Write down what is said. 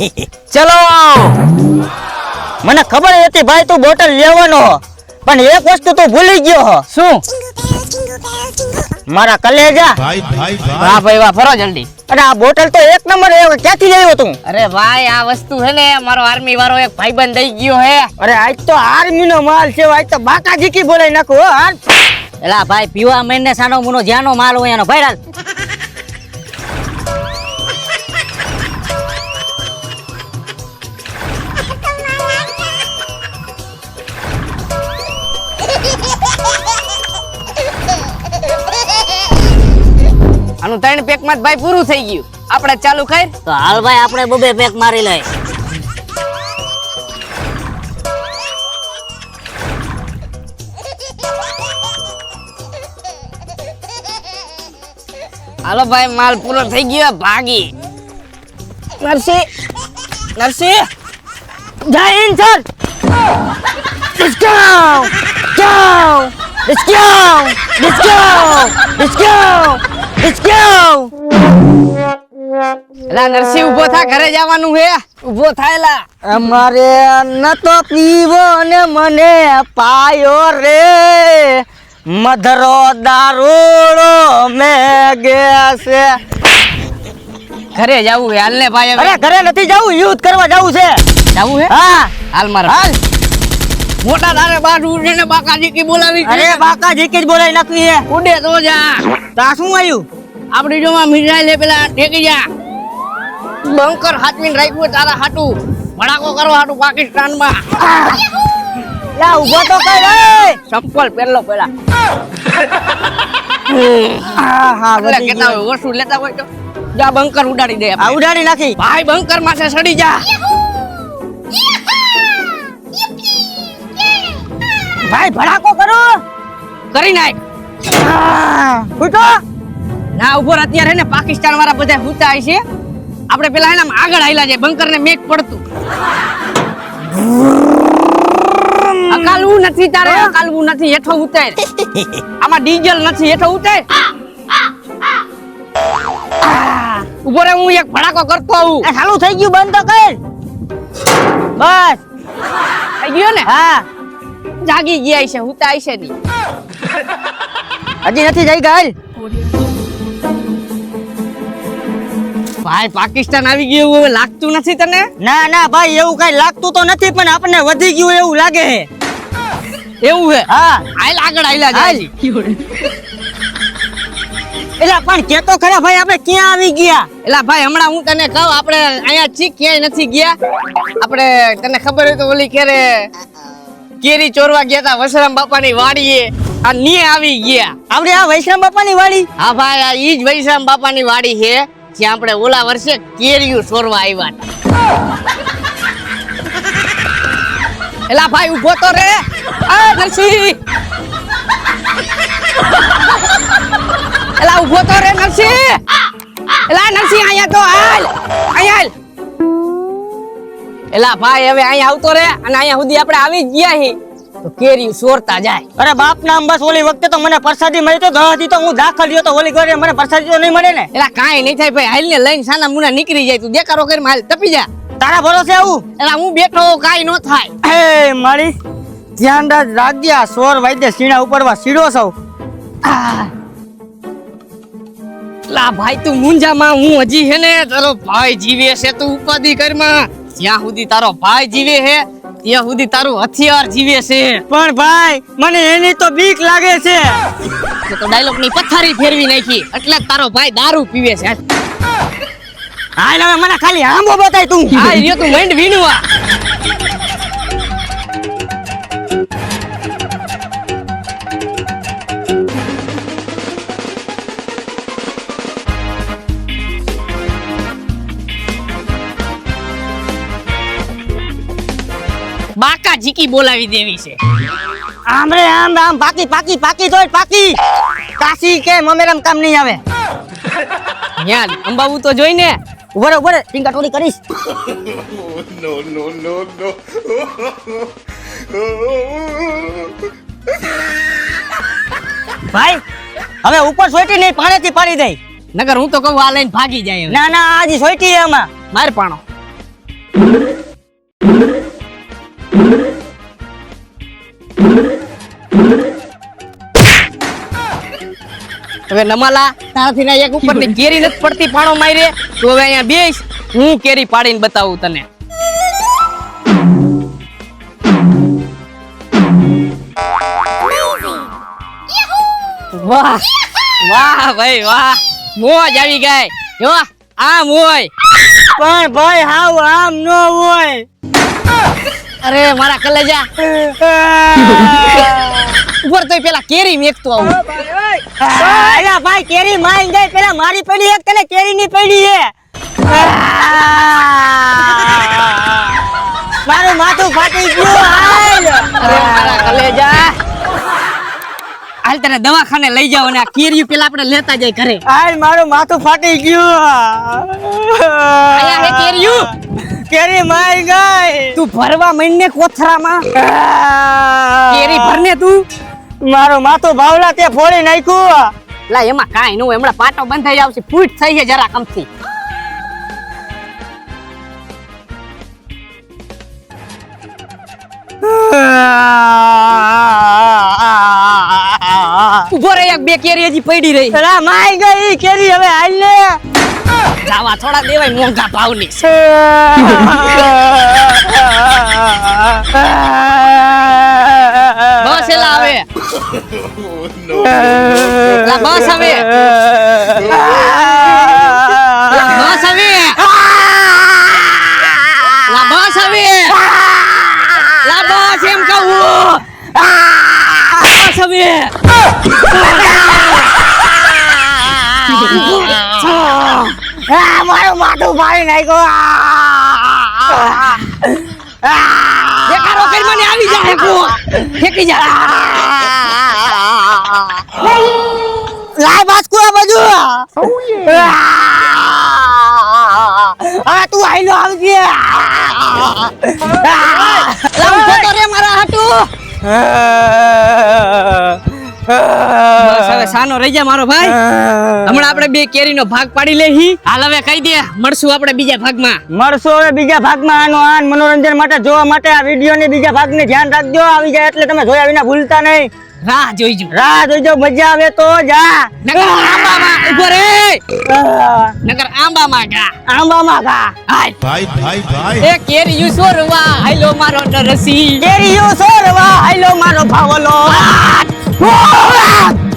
ચલો. મને ખબર હતી ભાઈ તું બોટલ લેવાનો પણ એક વસ્તુ તું ભૂલી ગયો હો. શું? મારા કલેજા. ભાઈ ભાઈ ભાઈ. વાહ ભાઈ વાહ ફરો જલ્દી. અને આ બોટલ તો એક નંબર એ ક્યાંથી લાવ્યો તું? અરે ભાઈ આ વસ્તુ છે ને મારો આર્મી વાળો એક ભાઈબંધ દઈ ગયો હે અરે આજ તો આર્મી નો માલ છે આજ તો બાકા જીકી બોલાઈ નાખું હો હાલ. એલા ભાઈ પીવા મહિને સાનો મુનો જ્યાંનો માલ હોય એનો ભાઈ આનું ત્રણ પેકમાં ભાઈ પૂરું થઈ ગયું આપણે ચાલુ ખાઈ તો હાલ ભાઈ આપણે બબે પેક મારી લઈ હાલો ભાઈ માલ પૂરો થઈ ગયો ભાગી નરસિંહ નરસિંહ જય Hind sir Let's go! Go! Let's go! Let's go! Let's go! Let's go! એલા નરસિંહ ઊભો થા ઘરે જવાનું હે. ઊભો થાયલા. અમારે ન તો પીવો ને મને પાયો રે. મધરો દારૂડો મે છે ઘરે જવું હે હાલ ને ભાઈ અરે ઘરે નથી જવું યુદ્ધ કરવા જવું છે. જવું હે? હા. હાલ મારા. હાલ. મોટા તારે બાર ઉડે ને બાકાજી કી બોલાવી છે. અરે બાકા જીકે જ બોલાઈ નાખી હે ઉડે તો જા. તા શું આવ્યું આપડી જોમાં મિસાઈલ લે પેલા ટેકી જા. બંકર હાથમીન રાખ્યું તારા હાટું. ભડાકો કરવા હાટું પાકિસ્તાનમાં. લા ઊભો તો કર રે ચપ્પલ પહેરલો પેલા. હા હા વધી કેટલા હોય ઓછું લેતા હોય તો? જા બંકર ઉડાડી દે આ ઉડાડી નાખી. ભાઈ બંકર માથે સડી જા. ભાઈ ભડાકો કરો. કરી નાખ. ઉઠો. ફૂટો ના ઊભો અત્યારે ને પાકિસ્તાન વાળા બધા હુતા છે આપણે પેલા એના આગળ આયલા જાય. બંકર ને મેક પડતું. અકાલવું નથી તારે અકાલવું નથી. હેઠો ઉતાર. આમાં ડીઝલ નથી. હેઠો ઉતાર. ઊભો રે હું એક ભડાકો કરતો આવું. ચાલુ થઈ ગયું બંધ તો કર. બસ. થઈ ગયો ને? હા. જાગી ગયા છે હુતા છે નહીં. હજી નથી જઈ ગઈ? ભાઈ પાકિસ્તાન આવી ગયું એવું લાગતું નથી તને? ના ના ભાઈ એવું કઈ લાગતું તો નથી પણ આપણને વધી ગયું એવું લાગે છે. એવું હે હા. આયલ આગળ આયલા જાય એટલે પણ કેતો ખરા ભાઈ આપણે ક્યાં આવી ગયા? એલા ભાઈ હમણાં હું તને કહું આપણે અહીંયા ચીક ક્યાંય નથી ગયા. આપણે તને ખબર હોય તો ઓલી ક્યારે કેરી ચોરવા ગયા હતા વસરામ બાપાની વાડીએ. આ નીએ આવી ગયા. આપણે આ વૈષ્ણવ બાપાની વાડી? હા ભાઈ આ ઈ જ વૈશ્રામ બાપાની વાડી છે જ્યાં આપણે ઓલા વર્ષે કેરીયું ચોરવા આવ્યા હતા એલા ભાઈ ઊભો તો રે. આ નરસિંહ. એલા ઊભો તો રે નરસિંહ. એલા નરસિંહ અહીંયા તો હાલ અહીંયા હાલ. એલા ભાઈ હવે અહીંયા આવતો રે અને અહીંયા સુધી આપણે આવી જ ગયા હી. તો કેરી સોરતા જાય. અરે બાપ નામ બસ ઓલી વખતે તો મને પ્રસાદી મળી તો દહ તો હું દાખલ થયો તો ઓલી ઘરે મને પ્રસાદી તો નહીં મળે ને. એલા કાંઈ નહીં થાય ભાઈ હાલ ને લઈને સાના મુના નીકળી જાય તું. દેકારો કરી હાલ તપી જા. તારા ભરોસે આવું? એલા હું બેઠો કાંઈ ન થાય. એ મારી ધ્યાન રાખ રાખજે સોર વાદ્ય સીણા ઉપરવા સીડો સૌ લા ભાઈ તું મુંજામાં હું હજી હે ને? તારો ભાઈ જીવે છે તું ઉપાધિ કરમાં જ્યાં સુધી તારો ભાઈ જીવે છે ત્યાં સુધી તારું હથિયાર જીવે છે. પણ ભાઈ મને એની તો બીક લાગે છે. તો ડાયલોગની પથારી ફેરવી નાખી એટલે તારો ભાઈ દારૂ પીવે છે. હાલ હવે મને ખાલી આંબો બતાય તું. હા રહ્યો તું મંડ વીણવા બાકા જીકી બોલાવી દેવી છે? આમ રે આમ આમ પાકી પાકી પાકી તો પાકી. કાશી કે મમેરમ કામ નહીં આવે. યાર અંબાબુ તો જોઈને. ઉભરે ઉભરે ટીંકા ટોલી કરીશ. નો નો નો નો. ભાઈ હવે ઉપર સોટી નહીં પાણીથી પાડી દઈ. નગર હું તો કહું આ લઈને ભાગી જાય ના ના આજી સોટી આમાં. માર પાણો. હવે નમાલા તારાથી ના એક ઉપરની કેરી નથી પડતી પાણો મારી તો હવે અહીંયા બેસ હું કેરી પાડીને બતાવું તને. વાહ વાહ ભાઈ વાહ. મોજ આવી ગઈ. જો આમ હોય. પણ ભાઈ હાવ આમ ન હોય. અરે મારા કલેજા ઉપર તો પેલા કેરી મેકતો આવું. અલા ભાઈ કેરી માઈ ગઈ પેલા મારી પડી એક તને કેરી ની પડી છે. મારું માથું ફાટી ગયું હાલ. અરે મારા કલેજા હાલ તને દવાખાને લઈ જાવ અને આ કેરી પેલા આપણે લેતા જાય ઘરે. હાલ મારું માથું ફાટી ગયું આયા હે કેરીયું? કેરી માઈ ગઈ. તું ભરવા મહિને કોથરામાં? કેરી ભરને તું? મારો માથું ભાવલા તે ફોડી નાખ્યું લા એમાં કાઈ નું હમણાં પાટો બંધ થઈ આવશે. ફૂટ થઈ છે જરા કમથી ઊભો રહી બે કેરી હજી પડી રહી. માઈ ગઈ. કેરી હવે હાલ ને જાવા થોડા દેવાય મોંઘા ભાવની. બસ એલા આવે. બસ લા, બસ બસ એમ કહું. બસ આ, મારું માથું ફાડી નાખ્યો. બેકારો કરી મને આવી જાય કો ફેંકી. જા. લાય બાસ્કુ આ બાજુ. આ તું આઈલો આવજે. લાવ તો રે મારા હાટુ. બસ હવે સાનો રહી જા મારો ભાઈ. હમણાં આપણે બે કેરીનો ભાગ પાડી લેહી. હાલ હવે કહી દે મળશું આપણે બીજા ભાગમાં. મળશું હવે બીજા ભાગમાં. આનો આન મનોરંજન માટે જોવા માટે આ વિડીયોની બીજા ભાગને ધ્યાન રાખજો. આવી જાય એટલે તમે જોયા વિના ભૂલતા નહીં. રાહ જોઈજો. રાહ જોઈજો મજા આવે તો જા. નકર આંબામાં ઊભો રે. નકર આંબામાં ગા આંબામાં ગા હાય. ભાઈ ભાઈ ભાઈ. એ કેરી યુ સોરવા હાલો મારો નરસી કેરીઓ સોરવા હાલો મારો ભાવલો. Pop.